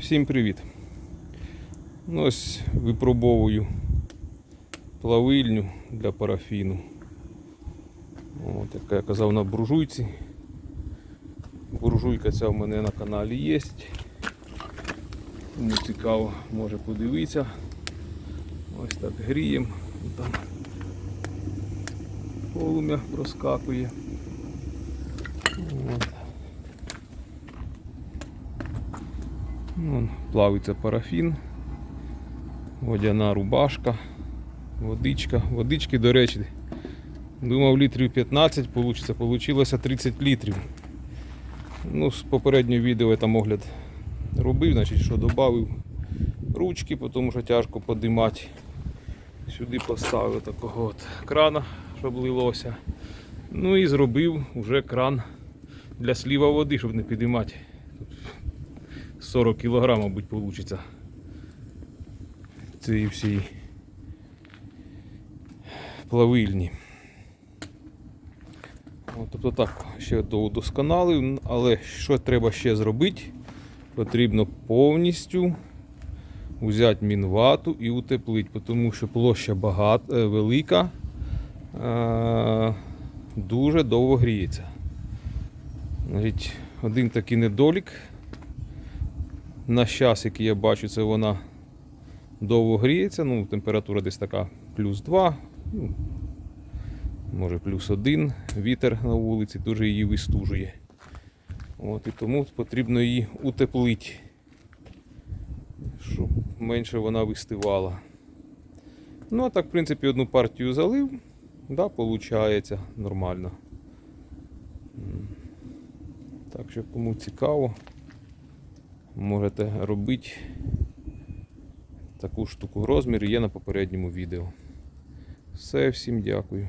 Всім привіт! Ну, ось випробовую плавильню для парафіну. От, як я казав на буржуйці. Буржуйка ця в мене на каналі є. Кому цікаво, може подивитися. Ось так гріємо. Там полум'я проскакує. От. Вон, плавиться парафін, водяна рубашка, водичка. Водички, до речі, думав літрів 15 вийде, получилося 30 літрів. Ну, з попереднього відео я там огляд робив, значить, що додав ручки, тому що тяжко подимати. Сюди поставив такого от крана, щоб лилося. Ну і зробив вже кран для сліва води, щоб не підіймати. 40 кг, мабуть, вийде. Цієї всій плавильні. От, тобто так, ще доудосконалив, але що треба ще зробити? Потрібно повністю взяти мінвату і утеплити, тому що площа багат, е, велика, е, дуже довго гріється. Один такий недолік. На час, який я бачу, це вона довго гріється. Ну, температура десь така плюс 2, ну, може плюс 1. Вітер на вулиці дуже її вистужує. От, і тому потрібно її утеплити, щоб менше вона вистивала. Ну, а так, в принципі, одну партію залив, да, виходить нормально. Так що кому цікаво можете робити таку штуку. Розмір є на попередньому відео. Все, всім дякую.